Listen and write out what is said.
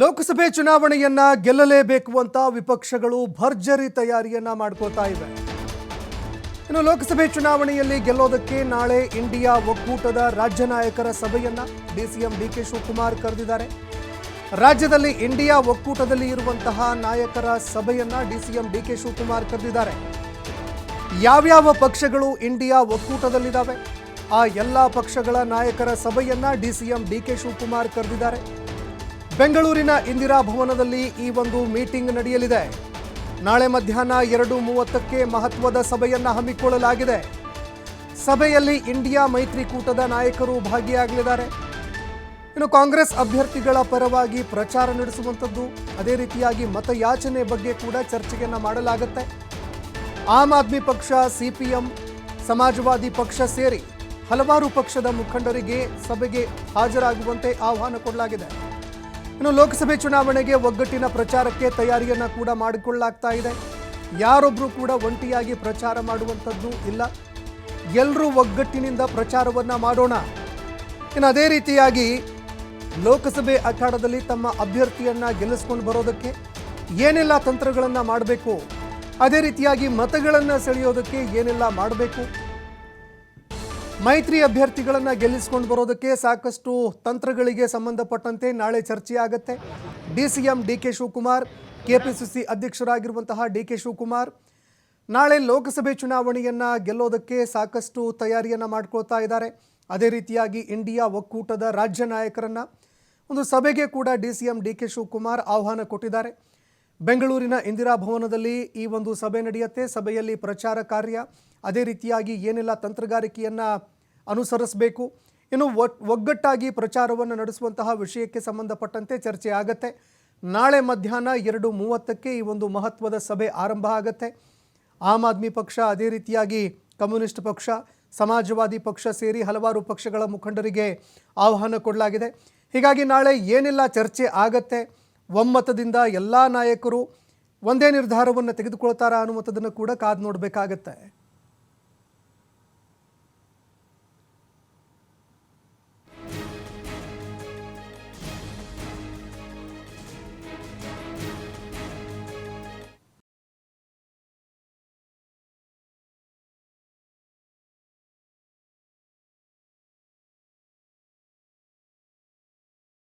ಲೋಕಸಭೆ ಚುನಾವಣೆಯನ್ನ ಗೆಲ್ಲಲೇಬೇಕು ಅಂತ ವಿಪಕ್ಷಗಳು ಭರ್ಜರಿ ತಯಾರಿಯನ್ನ ಮಾಡ್ಕೋತಾ ಇವೆ. ಇನ್ನು ಲೋಕಸಭೆ ಚುನಾವಣೆಯಲ್ಲಿ ಗೆಲ್ಲೋದಕ್ಕೆ ನಾಳೆ ಇಂಡಿಯಾ ಒಕ್ಕೂಟದ ರಾಜ್ಯ ನಾಯಕರ ಸಭೆಯನ್ನ ಡಿಸಿಎಂ ಡಿಕೆ ಶಿವಕುಮಾರ್ ಕರೆದಿದ್ದಾರೆ. ರಾಜ್ಯದಲ್ಲಿ ಇಂಡಿಯಾ ಒಕ್ಕೂಟದಲ್ಲಿ ಇರುವಂತಹ ನಾಯಕರ ಸಭೆಯನ್ನ ಡಿಸಿಎಂ ಡಿಕೆ ಶಿವಕುಮಾರ್ ಕರೆದಿದ್ದಾರೆ. ಯಾವ್ಯಾವ ಪಕ್ಷಗಳು ಇಂಡಿಯಾ ಒಕ್ಕೂಟದಲ್ಲಿದ್ದಾವೆ? ಆ ಎಲ್ಲ ಪಕ್ಷಗಳ ನಾಯಕರ ಸಭೆಯನ್ನ ಡಿಸಿಎಂ ಡಿಕೆ ಶಿವಕುಮಾರ್ ಕರೆದಿದ್ದಾರೆ. ಬೆಂಗಳೂರಿನ ಇಂದಿರಾ ಭವನದಲ್ಲಿ ಈ ಒಂದು ಮೀಟಿಂಗ್ ನಡೆಯಲಿದೆ. ನಾಳೆ ಮಧ್ಯಾಹ್ನ ಎರಡು ಮೂವತ್ತಕ್ಕೆ ಮಹತ್ವದ ಸಭೆಯನ್ನು ಹಮ್ಮಿಕೊಳ್ಳಲಾಗಿದೆ. ಸಭೆಯಲ್ಲಿ ಇಂಡಿಯಾ ಮೈತ್ರಿಕೂಟದ ನಾಯಕರು ಭಾಗಿಯಾಗಲಿದ್ದಾರೆ. ಇನ್ನು ಕಾಂಗ್ರೆಸ್ ಅಭ್ಯರ್ಥಿಗಳ ಪರವಾಗಿ ಪ್ರಚಾರ ನಡೆಸುವಂಥದ್ದು ಅದೇ ರೀತಿಯಾಗಿ ಮತಯಾಚನೆ ಬಗ್ಗೆ ಕೂಡ ಚರ್ಚೆಯನ್ನು ಮಾಡಲಾಗುತ್ತೆ. ಆಮ್ ಆದ್ಮಿ ಪಕ್ಷ, ಸಿಪಿಎಂ, ಸಮಾಜವಾದಿ ಪಕ್ಷ ಸೇರಿ ಹಲವಾರು ಪಕ್ಷದ ಮುಖಂಡರಿಗೆ ಸಭೆಗೆ ಹಾಜರಾಗುವಂತೆ ಆಹ್ವಾನ ಕೊಡಲಾಗಿದೆ. ಇನ್ನು ಲೋಕಸಭೆ ಚುನಾವಣೆಗೆ ಒಗ್ಗಟ್ಟಿನ ಪ್ರಚಾರಕ್ಕೆ ತಯಾರಿಯನ್ನು ಕೂಡ ಮಾಡಿಕೊಳ್ಳಲಾಗ್ತಾ ಇದೆ. ಯಾರೊಬ್ಬರು ಕೂಡ ಒಂಟಿಯಾಗಿ ಪ್ರಚಾರ ಮಾಡುವಂಥದ್ದು ಇಲ್ಲ. ಎಲ್ಲರೂ ಒಗ್ಗಟ್ಟಿನಿಂದ ಪ್ರಚಾರವನ್ನು ಮಾಡೋಣ. ಇನ್ನು ಅದೇ ರೀತಿಯಾಗಿ ಲೋಕಸಭೆ ಅಖಾಡದಲ್ಲಿ ತಮ್ಮ ಅಭ್ಯರ್ಥಿಯನ್ನು ಗೆಲ್ಲಿಸ್ಕೊಂಡು ಬರೋದಕ್ಕೆ ಏನೆಲ್ಲ ತಂತ್ರಗಳನ್ನು ಮಾಡಬೇಕು? ಅದೇ ರೀತಿಯಾಗಿ ಮತಗಳನ್ನು ಸೆಳೆಯೋದಕ್ಕೆ ಏನೆಲ್ಲ ಮಾಡಬೇಕು? ಮೈತ್ರಿ ಅಭ್ಯರ್ಥಿಗಳನ್ನು ಗೆಲ್ಲಿಸ್ಕೊಂಡು ಬರೋದಕ್ಕೆ ಸಾಕಷ್ಟು ತಂತ್ರಗಳಿಗೆ ಸಂಬಂಧಪಟ್ಟಂತೆ ನಾಳೆ ಚರ್ಚೆ ಆಗತ್ತೆ. D C M D K Shivakumar K P C C ಅಧ್ಯಕ್ಷರಾಗಿರುವಂತಹ D K Shivakumar, ನಾಳೆ ಲೋಕಸಭೆ ಚುನಾವಣೆಯನ್ನ ಗೆಲ್ಲೋದಕ್ಕೆ ಸಾಕಷ್ಟು ತಯಾರಿಯನ್ನ ಮಾಡ್ಕೊಳ್ತಾ ಇದ್ದಾರೆ. ಅದೇ ರೀತಿಯಾಗಿ ಇಂಡಿಯಾ ಒಕ್ಕೂಟದ ರಾಜ್ಯ ನಾಯಕರನ್ನ ಒಂದು ಸಭೆಗೆ ಕೂಡ D C M D K Shivakumar ಆಹ್ವಾನ ಕೊಟ್ಟಿದ್ದಾರೆ. ಬೆಂಗಳೂರಿನ ಇಂದಿರಾ ಭವನದಲ್ಲಿ ಈ ಒಂದು ಸಭೆ ನಡೆಯುತ್ತೆ. ಸಭೆಯಲ್ಲಿ ಪ್ರಚಾರ ಕಾರ್ಯ, ಅದೇ ರೀತಿಯಾಗಿ ಏನೆಲ್ಲ ತಂತ್ರಗಾರಿಕೆಯನ್ನು ಅನುಸರಿಸಬೇಕು. ಇನ್ನು ಒಗ್ಗಟ್ಟಾಗಿ ಪ್ರಚಾರವನ್ನು ನಡೆಸುವಂತಹ ವಿಷಯಕ್ಕೆ ಸಂಬಂಧಪಟ್ಟಂತೆ ಚರ್ಚೆ ಆಗತ್ತೆ. ನಾಳೆ ಮಧ್ಯಾಹ್ನ ಎರಡು ಮೂವತ್ತಕ್ಕೆ ಈ ಒಂದು ಮಹತ್ವದ ಸಭೆ ಆರಂಭ ಆಗತ್ತೆ. ಆಮ್ ಆದ್ಮಿ ಪಕ್ಷ ಅದೇ ರೀತಿಯಾಗಿ ಕಮ್ಯುನಿಸ್ಟ್ ಪಕ್ಷ, ಸಮಾಜವಾದಿ ಪಕ್ಷ ಸೇರಿ ಹಲವಾರು ಪಕ್ಷಗಳ ಮುಖಂಡರಿಗೆ ಆಹ್ವಾನ ಕೊಡಲಾಗಿದೆ. ಹೀಗಾಗಿ ನಾಳೆ ಏನೆಲ್ಲ ಚರ್ಚೆ ಆಗತ್ತೆ. ಒಮ್ಮತದಿಂದ ಎಲ್ಲ ನಾಯಕರು ಒಂದೇ ನಿರ್ಧಾರವನ್ನು ತೆಗೆದುಕೊಳ್ತಾರಾ ಅನ್ನುವಂಥದ್ದನ್ನು ಕೂಡ ಕಾದು ನೋಡಬೇಕಾಗತ್ತೆ.